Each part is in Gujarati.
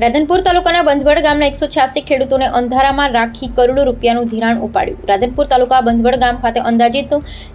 રાધનપુર તાલુકાના બંધવડ ગામના એકસો છ્યાસી ખેડૂતોને અંધારામાં રાખી કરોડો રૂપિયાનું ધિરાણ ઉપાડ્યું. રાધનપુર તાલુકા બંધવડ ગામ ખાતે અંદાજિત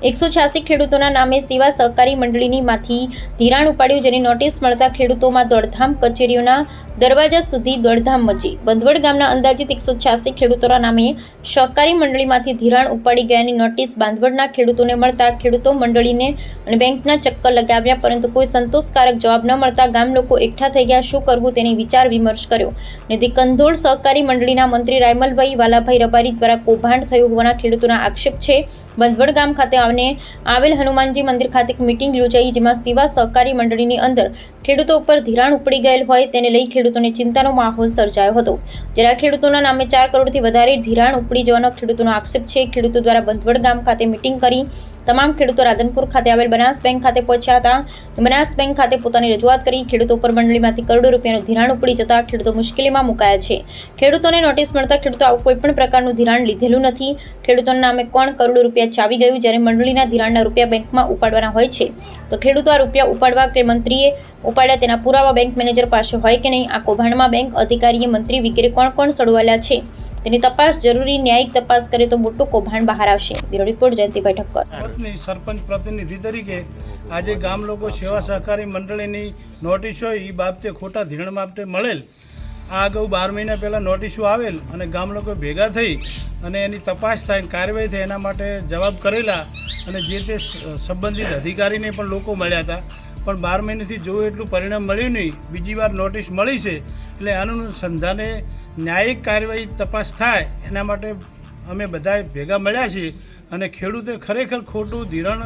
એકસો છ્યાસી ખેડૂતોના નામે સેવા સહકારી મંડળીની માંથી ધિરાણ ઉપાડ્યું, જેની નોટિસ મળતા ખેડૂતોમાં દોડધામ કચેરીઓના દરવાજા સુધી દોડધામ મચી. બંધવડ ગામના અંદાજિત એકસો છ્યાસી ખેડૂતોના નામે સહકારી મંડળીમાંથી ધિરાણ ઉપાડી ગયાની નોટિસ બાંધવડના ખેડૂતોને મળતા ખેડૂતો મંડળીને અને બેંકના ચક્કર લગાવ્યા, પરંતુ કોઈ સંતોષકારક જવાબ ન મળતા ગામ લોકો એકઠા થઈ ગયા. શું કરવું તેની વિચાર વિમર્શ કર્યો. નિધિ કંધોળ સહકારી મંડળીના મંત્રી રાયમલભાઈ વાલાભાઈ રબારી દ્વારા કૌભાંડ થયું હોવાના ખેડૂતોના આક્ષેપ છે. બંધવડ ગામ ખાતે આવને આવેલ હનુમાનજી મંદિર ખાતે એક મિટિંગ યોજાઈ, જેમાં સેવા સહકારી મંડળીની અંદર ખેડૂતો ઉપર ધિરાણ ઉપડી ગયેલ હોય તેને લઈ ખેડૂતોને ચિંતાનો માહોલ સર્જાયો હતો. જ્યારે ખેડૂતોના નામે ચાર કરોડથી વધારે ધિરાણ ઉપડી જવાનો ખેડૂતોનો આક્ષેપ છે. ખેડૂતો દ્વારા બંધવડ ગામ ખાતે મિટિંગ કરી તમામ ખેડૂતો રાધનપુર ખાતે આવેલ બનાસ બેંક ખાતે પહોંચ્યા હતા. બનાસ બેંક ખાતે પોતાની રજૂઆત કરી ખેડૂતો પર મંડળીમાંથી કરોડો રૂપિયાનું ધિરાણ ઉપડી જતા ખેડૂતો મુશ્કેલીમાં મુકાયા છે. ખેડૂતોને નોટિસ મળતા ખેડૂતો આવું કોઈ પણ પ્રકારનું ધિરાણ લીધેલું નથી. ખેડૂતોના નામે કોણ કરોડો રૂપિયા ચાવી ગયું જ્યારે મંડળીના ધિરાણના રૂપિયા બેંકમાં ઉપાડવાના હોય છે? તો ખેડૂતો આ રૂપિયા ઉપાડવા કે મંત્રીએ ઉપાડ્યા તેના પુરાવા બેંક મેનેજર પાસે હોય કે નહીં? આ કૌભાંડમાં બેંક અધિકારીએ મંત્રી વગેરે કોણ કોણ સડવાયેલા છે? તેની તપાસ જરૂરી ન્યાયિક તપાસ કરે તો મોટું કૌભાંડ બહાર આવશે. બ્યુરો રિપોર્ટ જયંતિભાઈ ઠક્કર સરપંચ પ્રતિનિધિ તરીકે આજે ગામ લોકો સેવા સહકારી મંડળીની નોટિસ હોય એ બાબતે ખોટા ધિરણ બાબતે મળેલ. આ અગાઉ બાર મહિના પહેલાં નોટિસો આવેલ અને ગામ લોકો ભેગા થઈ અને એની તપાસ થાય, કાર્યવાહી થાય એના માટે જવાબ કરેલા અને જે તે સંબંધિત અધિકારીને પણ લોકો મળ્યા હતા. પણ બાર મહિનાથી જોયું એટલું પરિણામ મળ્યું નહીં, બીજી વાર નોટિસ મળી છે, એટલે આનું સંધાને ન્યાયિક કાર્યવાહી તપાસ થાય એના માટે અમે બધા ભેગા મળ્યા છીએ અને ખેડૂતે ખરેખર ખોટું ધિરણ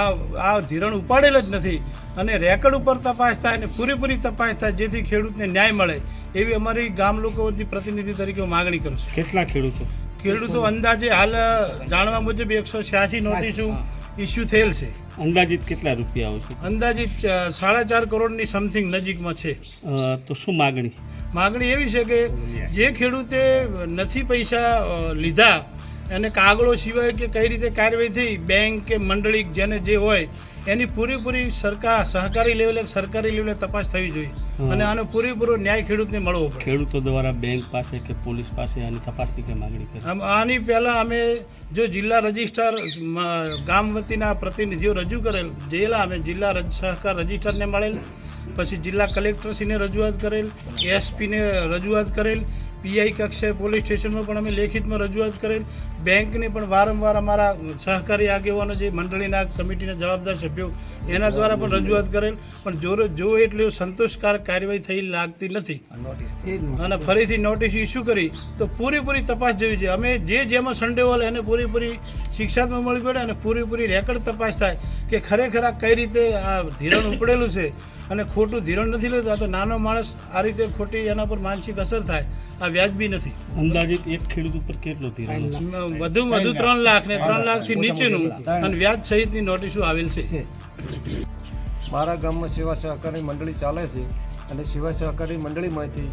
આ આ ધિરણ ઉપાડેલ જ નથી અને રેકર્ડ ઉપર તપાસ થાય અને પૂરેપૂરી તપાસ થાય જેથી ખેડૂતને ન્યાય મળે એવી અમારી ગામ લોકોની પ્રતિનિધિ તરીકે માગણી કરું છું. કેટલા ખેડૂતો? ખેડૂતો અંદાજે હાલ જાણવા મુજબ એકસો છ્યાસી નોટિસો ઇસ્યુ થયેલ છે. અંદાજિત કેટલા રૂપિયા આવશે અંદાજિત સાડા ચાર કરોડની સમથિંગ નજીકમાં છે. તો શું માગણી? માગણી એવી છે કે જે ખેડૂતે નથી પૈસા લીધા અને કાગળો સિવાય કે કઈ રીતે કાર્યવાહી થઈ બેંક કે મંડળી જેને જે હોય એની પૂરેપૂરી સરકાર સહકારી લેવલે સરકારી લેવલે તપાસ થવી જોઈએ. અને આનો પૂરેપૂરો ન્યાય ખેડૂતને મળવો પડે. ખેડૂતો દ્વારા બેંક પાસે કે પોલીસ પાસે આની તપાસની કે માગણી કરી? આની પહેલાં અમે જો જિલ્લા રજિસ્ટ્રાર ગામ વતીના પ્રતિનિધિઓ રજૂ કરેલ જેલા અમે જિલ્લા સહકાર રજિસ્ટ્રારને મળેલ પછી જિલ્લા કલેક્ટરશ્રીને રજૂઆત કરેલ એસપીને રજૂઆત કરેલ પીઆઈ કક્ષાએ પોલીસ સ્ટેશનમાં પણ અમે લેખિતમાં રજૂઆત કરેલ. બેંકને પણ વારંવાર અમારા સહકારી આગેવાનો જે મંડળીના કમિટીના જવાબદાર સભ્યો એના દ્વારા પણ રજૂઆત કરેલ. પણ જો જો એટલે સંતોષકારક કાર્યવાહી થઈ લાગતી નથી. અને ફરીથી નોટિસ ઇસ્યુ કરી, તો પૂરેપૂરી તપાસ જેવી છે. અમે જે જેમાં સંડેવાલ એને પૂરેપૂરી શિક્ષાત્મક મળી પડે અને પૂરેપૂરી રેકર્ડ તપાસ થાય કે ખરેખર આ કઈ રીતે આ ધીરણ ઉપડેલું છે. અને ખોટું ધીરણ નથી લેતું. આ તો નાનો માણસ આ રીતે ખોટી એના પર માનસિક અસર થાય. આ વ્યાજબી નથી. અંદાજિત એક ખેડૂત ઉપર કેટલો ધિરાણ છે? વધુ ત્રણ લાખ ને ત્રણ લાખથી નીચેનું. અને વ્યાજ સહિતની નોટિસો આવેલ છે. મારા ગામમાં સેવા સહકારી મંડળી ચાલે છે અને સેવા સહકારી મંડળીમાંથી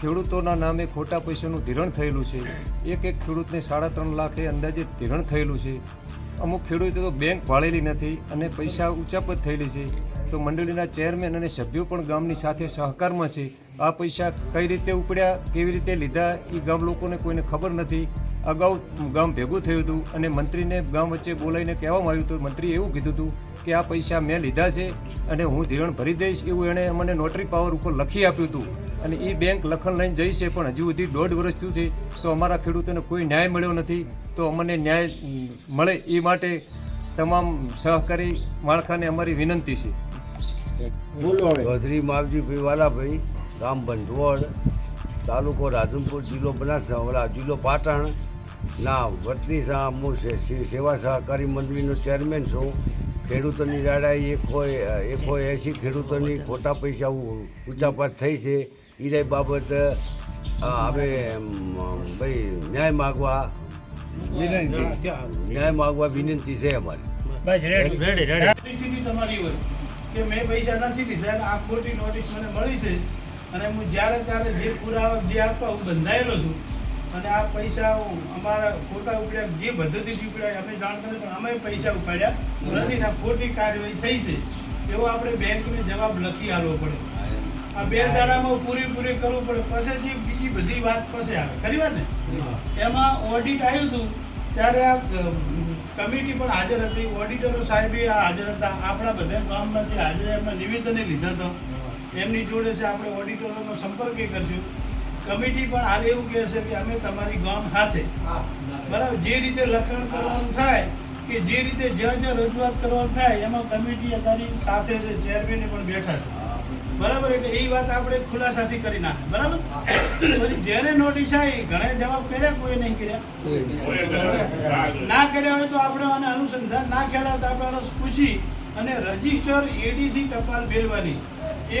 ખેડૂતોના નામે ખોટા પૈસાનું ધિરણ થયેલું છે. એક એક ખેડૂતને સાડા ત્રણ લાખે અંદાજે ધિરણ થયેલું છે. અમુક ખેડૂતો તો બેંક ભાળેલી નથી અને પૈસા ઉચાપત થયેલી છે. તો મંડળીના ચેરમેન અને સભ્યો પણ ગામની સાથે સહકારમાં છે. આ પૈસા કઈ રીતે ઉપડ્યા, કેવી રીતે લીધા એ ગામ લોકોને કોઈને ખબર નથી. અગાઉ ગામ ભેગું થયું હતું અને મંત્રીને ગામ વચ્ચે બોલાવીને કહેવામાં આવ્યું હતું. મંત્રીએ એવું કીધું હતું કે આ પૈસા મેં લીધા છે અને હું ધિરણ ભરી દઈશ એવું એણે અમને નોટરી પાવર ઉપર લખી આપ્યું હતું. અને એ બેંક લખણ લઈને જઈ છે, પણ હજુ સુધી દોઢ વર્ષ થયું છે, તો અમારા ખેડૂતોને કોઈ ન્યાય મળ્યો નથી. તો અમને ન્યાય મળે એ માટે તમામ સહકારી માળખાને અમારી વિનંતી છે. ચૌધરી માવજીભાઈ વાલાભાઈ ગામ બંધવડ તાલુકો રાધનપુર જિલ્લો બનાસકાંઠા જિલ્લો પાટણ. ના વતની સા હું સેવા સહકારી મંડળીનો ચેરમેન છું. ખેડૂતોની લડાઈ એકસો એકસો એંસી ખેડૂતોની ખોટા પૈસા ઉ- થઈ છે. એ બાબત હવે ભાઈ ન્યાય માગવા ન્યાય માગવા વિનંતી છે અમારી. તમારી હોય કે મેં પૈસા નથી લીધા અને આ ખોટી નોટિસ મને મળી છે. અને હું જ્યારે ત્યારે જે પુરાવા જે આપવા હું બંધાયેલો છું અને આ પૈસા અમારા ખોટા ઉપડ્યા જે પદ્ધતિથી ઉપડ્યા અમે જાણતા પણ અમે પૈસા ઉપાડ્યા. નથી ને આ ખોટી કાર્યવાહી થઈ છે. એવો આપણે બેંકને જવાબ લખી આપવો પડે. આ બે દાડામાં પૂરી કરવું પડે. પછી જે બીજી બધી વાત પછી આવે. ખરી વાત ને? એમાં ઓડિટ આવ્યું હતું. ત્યારે આ કમિટી પણ હાજર હતી. ઓડિટરો સાહેબે હાજર હતા. આપણા બધા ગામમાંથી હાજર એમના નિવેદને લીધા હતા. એમની જોડે છે આપણે ઓડિટરોનો સંપર્ક એ કરશું. કમિટી પણ હાલ એવું કહે છે કે અમે તમારી ગામ સાથે બરાબર જે રીતે લખાણ કરવાનું થાય કે જે રીતે જ્યાં જ્યાં રજૂઆત કરવાનું થાય એમાં કમિટી અત્યારે સાથે છે ચેરમેને પણ બેઠા છે. બરાબર? એટલે એ વાત આપણે ખુલાસાથી કરી નાખે. બરાબર? પછી જેને નોટિસ આવી ઘણે જવાબ કર્યા કોઈ નહીં કર્યા? ના કર્યા હોય તો આપણે આને અનુસંધાન ના ખેડા તો આપણે પૂછી અને રજિસ્ટર એડીથી ટપાલ મેળવાની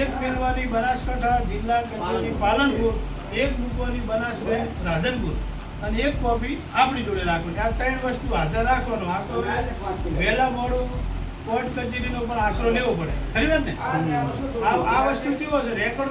એક મેળવાની બનાસકાંઠા જિલ્લા કચેરી પાલનપુર. એક મૂકવાની બનાસ બેંક રાધનપુર અને એક કોપી આપણી જોડે રાખવાની આ ત્રણ વસ્તુ હાજર રાખવાનું. આ તો વહેલા મોડું કોર્ટ કચેરીનો પણ આશરો લેવો પડે. ખરી વાત ને? આ વસ્તુ કેવો છે? રેકોર્ડ